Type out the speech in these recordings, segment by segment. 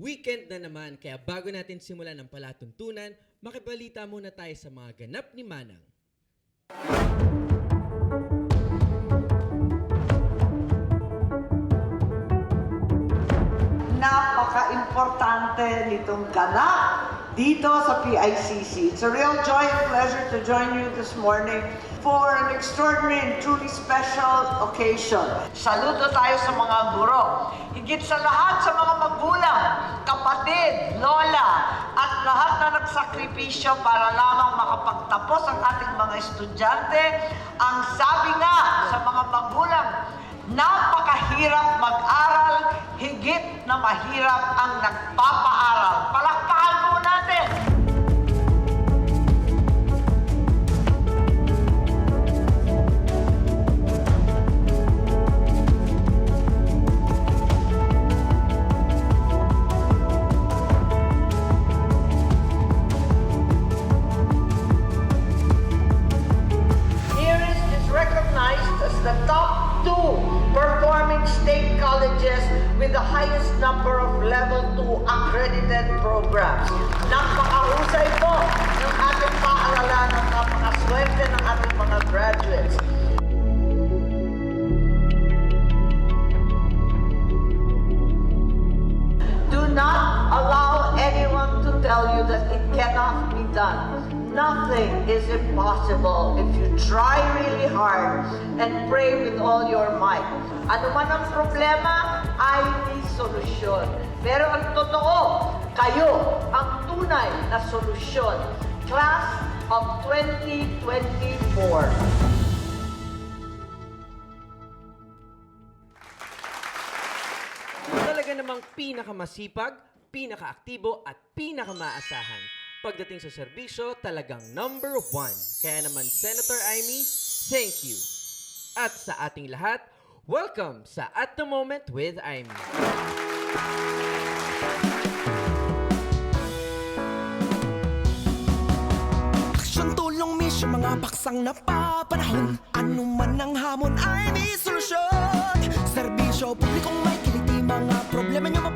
Weekend na naman, kaya bago natin simulan ang palatuntunan, makibalita muna tayo sa mga ganap ni Manang. napaka-importante nitong ganap dito sa PICC. It's a real joy and pleasure to join you this morning for an extraordinary and truly special occasion. Saludo tayo sa mga guro. Higit sa lahat sa mga magulang, kapatid, lola, at lahat na nagsakripisyo para lamang makapagtapos ang ating mga estudyante. Ang sabi nga sa mga magulang, Napakahirap mag-aral, higit na mahirap ang nagpapaaral. Palakpakan 2 performing state colleges with the highest number of level 2 accredited programs. Napakahusay po ng ating paaralan at napakaswerte ng ating mga graduates. Do not allow anyone to tell you that it cannot be done. Nothing is impossible if you try really hard and pray with all your might. Ano man ang problema, ay may solusyon. Pero ang totoo, kayo ang tunay na solusyon. Class of 2024. Talaga namang pinakamasipag, pinakaaktibo at pinakamaasahan. Pagdating sa serbisyo, talagang number one. Kaya naman, Senator Amy, thank you. At sa ating lahat, welcome sa At The Moment with Amy. Aksyon, tulong, misyon, mga paksang napapanahon Ano man ang hamon ay may solusyon Serbisyo, publikong may kiliti Mga problema nyo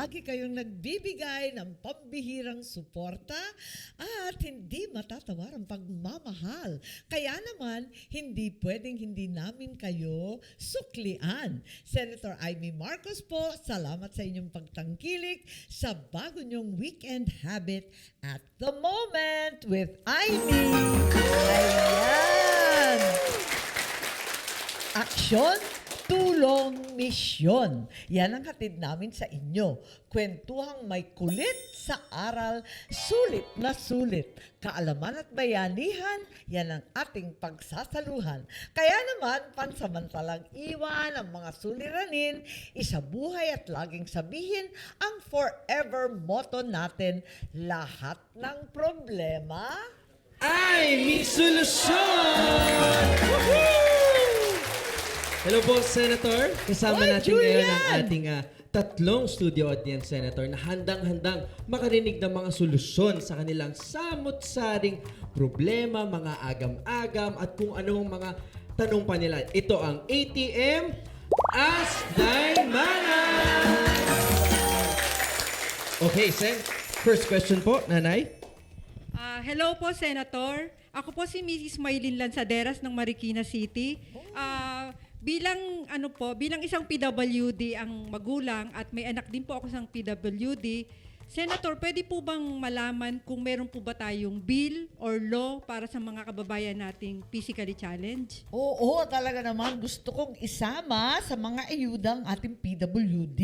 Lagi kayong nagbibigay ng pambihirang suporta at hindi matatawarang pagmamahal. Kaya naman, hindi pwedeng hindi namin kayo suklian. Senator Amy Marcos po, salamat sa inyong pagtangkilik sa bago niyong weekend habit at the moment with Amy. Ayan! Aksyon, tulong, misyon. Yan ang hatid namin sa inyo. Kwentuhang may kulit sa aral, sulit na sulit. Kaalaman at bayanihan, yan ang ating pagsasaluhan. Kaya naman, pansamantalang iwan ang mga suliranin, isabuhay at laging sabihin ang forever motto natin, lahat ng problema, Ay, may solusyon! Hello po, Senator. Kasama Oy, natin ngayon ang Julian! ating ah, tatlong studio audience, Senator, na handang-handang makarinig ng mga solusyon sa kanilang samot-saring problema, mga agam-agam, at kung anong mga tanong pa nila. Ito ang ATM Ask Thy Mana! Okay, Sen. First question po, Nanay. Ah, hello po, Senator. Ako po si Mrs. Maylin Lanzaderas ng Marikina City. Ah, bilang ano po, bilang isang PWD ang magulang at may anak din po ako isang PWD, Senator, pwede po bang malaman kung meron po ba tayong bill or law para sa mga kababayan nating physically challenged? Oo, talaga naman. Gusto kong isama sa mga ayudang ating PWD.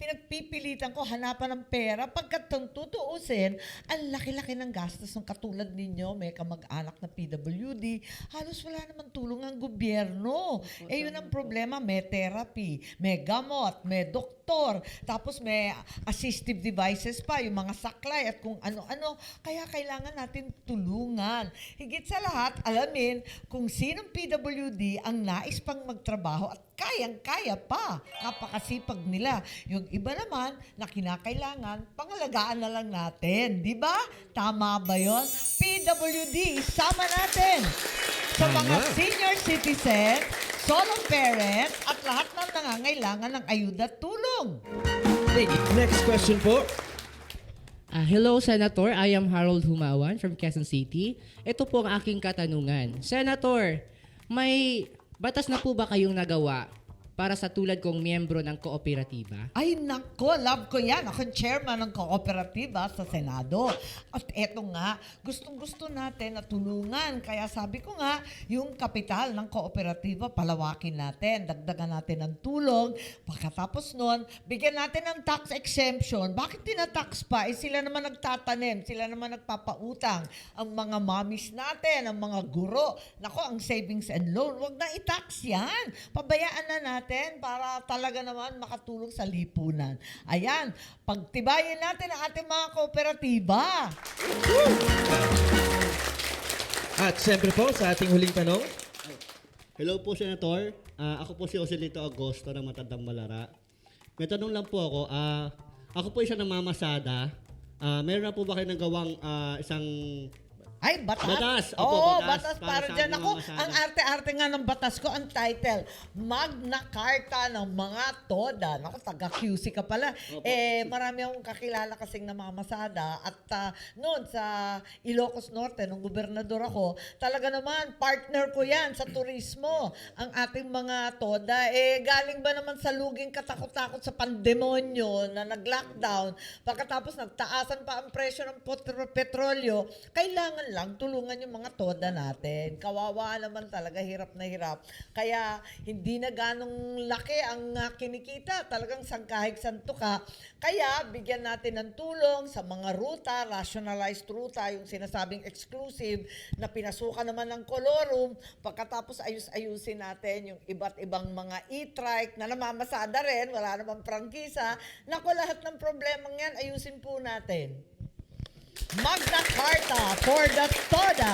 Pinagpipilitan ko hanapan ng pera. Pagkat kung tutuusin, ang laki-laki ng gastos ng katulad ninyo, may kamag-anak na PWD, halos wala naman tulong ang gobyerno. Eh yun ang problema, may therapy, may gamot, may doktor, tapos may assistive devices pa, yung mga saklay at kung ano-ano. Kaya kailangan natin tulungan. Higit sa lahat, alamin kung sinong PWD ang nais pang magtrabaho at kayang-kaya pa. Kapakasipag nila. Yung iba naman na kinakailangan, pangalagaan na lang natin. Di ba? Tama ba yon? PWD, sama natin sa mga senior citizen, solo parents, at lahat ng nangangailangan ng ayuda at tulong. Next question po. Ah, hello, Senator. I am Harold Humawan from Quezon City. Ito po ang aking katanungan. Senator, may batas na po ba kayong nagawa para sa tulad kong miyembro ng kooperatiba? Ay nako, love ko yan. Ako chairman ng kooperatiba sa Senado. At eto nga, gustong gusto natin na tulungan. Kaya sabi ko nga, yung kapital ng kooperatiba, palawakin natin. Dagdagan natin ng tulong. Pagkatapos nun, bigyan natin ng tax exemption. Bakit tinatax pa? Eh sila naman nagtatanim. Sila naman nagpapautang. Ang mga mommies natin, ang mga guro. Nako, ang savings and loan, wag na i-tax yan. Pabayaan na natin para talaga naman makatulong sa lipunan. Ayan, pagtibayin natin ang ating mga kooperatiba. At siyempre po, sa ating huling tanong, Hello po, Senator. Ah, ako po si Joselito Agosto ng Matandang Malara. May tanong lang po ako. Ah, ako po isang namamasada. Ah, meron na po ba kayo nagawang ah, isang Ay, batas. Batas. Opo, Oo, batas. batas. Para para dyan. ating Ako, masada. ang arte-arte nga ng batas ko, ang title, Magna Carta ng mga Toda. Naku, taga-QC ka pala. Eh, marami akong kakilala kasing namamasada. At ah, noon sa Ilocos Norte, nung gobernador ako, talaga naman, partner ko yan sa turismo. Ang ating mga Toda. Eh, galing ba naman sa luging katakot-takot sa pandemonyo na nag-lockdown, pagkatapos nagtaasan pa ang presyo ng petrolyo, kailangan lang tulungan yung mga toda natin. Kawawa naman talaga, hirap na hirap. Kaya hindi na ganong laki ang ah, kinikita. Talagang sangkahig santo ka. Kaya bigyan natin ng tulong sa mga ruta, rationalized ruta, yung sinasabing exclusive na pinasukan naman ng kolorum. Pagkatapos ayus-ayusin natin yung iba't ibang mga e-trike na namamasada rin, wala namang prangkisa. Naku, lahat ng problemang yan, ayusin po natin. Magna Carta for the Toda.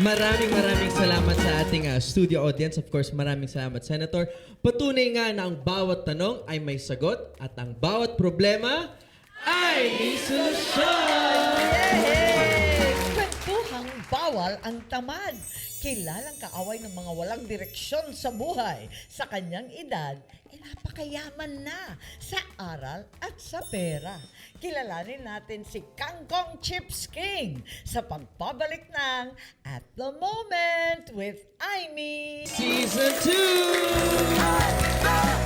maraming maraming salamat sa ating ah, studio audience. Of course, maraming salamat, Senator. Patunay nga na ang bawat tanong ay may sagot at ang bawat problema ay may solusyon! Yay! Kwentuhang bawal ang tamad. Kilalang kaaway ng mga walang direksyon sa buhay. Sa kanyang edad, napakayaman na sa aral at sa pera. Kilalanin natin si Kangkong Chips King sa pagbabalik ng At the Moment with Aimee. Season 2!